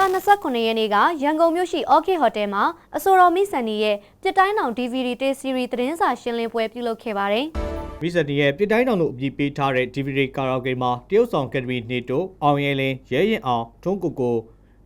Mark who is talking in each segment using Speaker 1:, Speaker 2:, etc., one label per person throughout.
Speaker 1: လ29ရက်နေ့ကရန်ကုန်မြို့ရှိ Orchid Hotel မှာအဆိုတော်မီဆန်နီရဲ့ပြစ်တိုင်းအောင် DVD Day Series သတင်းစာရှင်းလင်းပွဲပြုလုပ်ခဲ့ပါတယ်။
Speaker 2: ရီဇနီရဲ့ပြည်တိုင်းတော်လို့အမည်ပေးထားတဲ့ DVD ကာရာဂေမှာတရုတ်ဆောင်အကယ်ဒမီနေတိုအောင်ရဲလင်းရဲရင်အောင်ထုံးကိုကို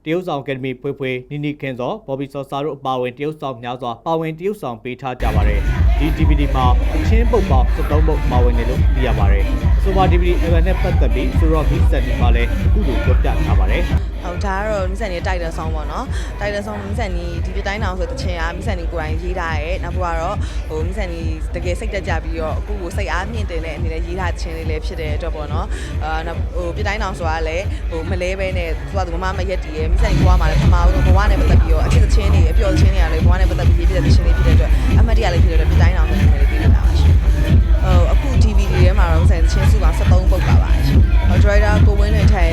Speaker 2: တရုတ်ဆောင်အကယ်ဒမီဖွေးဖွေးနီနီခင်စောဘော်ဘီစောစာတို့အပါအဝင်တရုတ်ဆောင်များစွာပါဝင်တရုတ်ဆောင်ပေးထားကြပါတယ်ဒီ DVD မှာအချင်းပုတ်ပေါင်း73ပုတ်ပါဝင်တယ်လို့သိရပါတယ်အဆိုပါ DVD အဗန်နဲ့ပတ်သက်ပြီးဆိုတော့ဒီစက်ဒီမှာလည်းအခုလိုပြောပြထားပါတယ်
Speaker 3: ဟုတ်ဒါကတော့မိဆန်နီတိုက်တယ်ဆောင်းပေါ့နော်တိုက်တယ်ဆောင်းမိဆန်နီဒီပြတိုင်းတောင်ဆိုတချင်အားမိဆန်နီကိုယ်တိုင်ရေးထားရဲနောက်ဘက်ကတော့ဟိုမိဆန်နီတကယ်စိတ်တက်ကြပြီးတော့အခုကိုစိတ်အားမြင့်တင်တဲ့အနေနဲ့ရေးထားခြင်းလေးလည်းဖြစ်တဲ့အတွက်ပေါ့နော်အာနောက်ဟိုပြတိုင်းတောင်ဆိုတာလည်းဟိုမလဲပဲနဲ့သူကသူမမရက်တည်ရဲမိဆန်နီဘွားမှာလည်းပထမဆုံးဘဝနဲ့ပတ်သက်ပြီးတော့အချစ်တချင်းတွေအပျော်ချင်းတွေကလည်းဘဝနဲ့ပတ်သက်ပြီးရေးပြတဲ့တချင်းလေးဖြစ်တဲ့အတွက်အမှတ်တရလေးဖြစ်တဲ့အတွက်ပြတိုင်းတောင်နဲ့လေးပေးနေတာပါရှင်ဟိုအခု DVD ထဲမှာတော့မိဆန်ချင်းစုပေါင်း73ပုတ်ပါပါရှင်ဟို driver ကိုဝင်းလွင်ထိုင်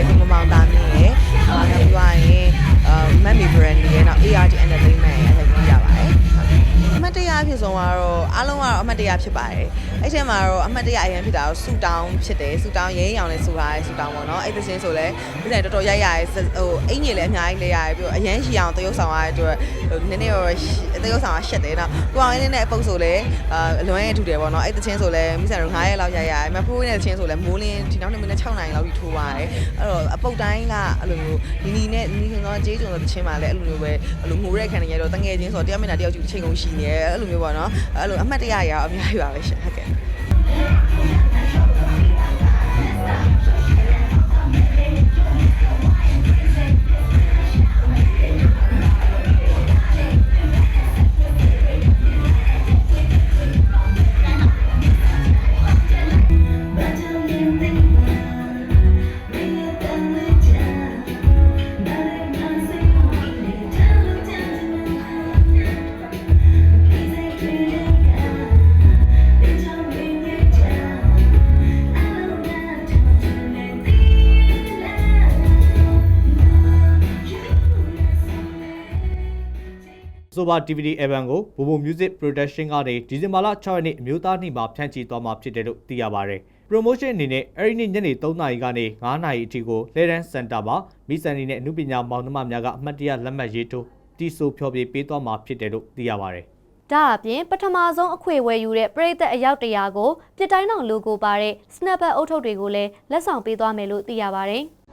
Speaker 3: brand ရဲ့နောက် ARD entertainment အမှတ်တရအဖြစ်ဆုံးကတော့အားလုံးကတော့အမှတ်တရဖြစ်ပါတယ်အဲ့ထဲမှာတော့အမှတ်တရအရင်ဖြစ်တာတော့ဆူတောင်းဖြစ်တယ်ဆူတောင်းရဲရောင်နဲ့ဆူထားရဲဆူတောင်းပေါ့နော်အဲ့သချင်းဆိုလဲဒီတိုင်းတော်တော်ရိုက်ရရဲဟိုအင်ကြီးလည်းအများကြီးလဲရရဲပြီးတော့အရန်ရှီအောင်တရုပ်ဆောင်ရတဲ့အတွက်ဟိုနည်းနည်းတော့တရုပ်ဆောင်ကရှက်တယ်နော်ကိုအောင်ရင်းနဲ့အပုတ်ဆိုလဲအာအလွန်ရဲ့ထူတယ်ပေါ့နော်အဲ့သချင်းဆိုလဲမိဆန်တို့9ရက်လောက်ရိုက်ရရဲမဖိုးနဲ့သချင်းဆိုလဲမိုးလင်းဒီနောက်နေ့မနေ့6နိုင်လောက်ကြီးထိုးရတယ်အဲ့တော့အပုတ်တိုင်းကအဲ့လိုမျိုးနီနီနဲ့နီခင်တော့ကြေးကြုံတဲ့သချင်းမှလည်းအဲ့လိုမျိုးပဲအဲ့လိုငိုရဲခံနေရတော့တငယ်ချင်းဆိုတော့တရားမျက်နှာတယောက်ကြည့်ချိန်ကုန်ရှိနေတယ်အဲ့လိုမျိုးပေါ့နော်အဲ့လိုအမှတ်တရရအောင်အများကြီးပါပဲရှင်ဟုတ်ကဲ့
Speaker 2: ဆိုပါ DVD အဗန်ကို Bobo Music Production ကနေဒီဇင်ဘာလ6ရက်နေ့အမျိုးသားနေ့မှာဖြန့်ချီသွားမှာဖြစ်တယ်လို့သိရပါတယ်။ promotion အနေနဲ့အဲ့ဒီနေ့ညနေ3နာရီကနေ9နာရီအထိကို Leran Center မှာမိစန်နီနဲ့အမှုပညာမောင်နှမများကအမှတ်တရလက်မှတ်ရေးထိုးတီဆိုဖျော်ဖြေပေးသွားမှာဖြစ်တယ်လို့သိရပါတယ်။
Speaker 1: ဒါအပြင်ပထမဆုံးအခွေဝယ်ယူတဲ့ပရိသတ်အယောက်တရာကိုပြစ်တိုင်းအောင်လိုကိုပါတဲ့ snapback အုပ်ထုပ်တွေကိုလည်းလက်ဆောင်ပေးသွားမယ်လို့သိရပါတယ်။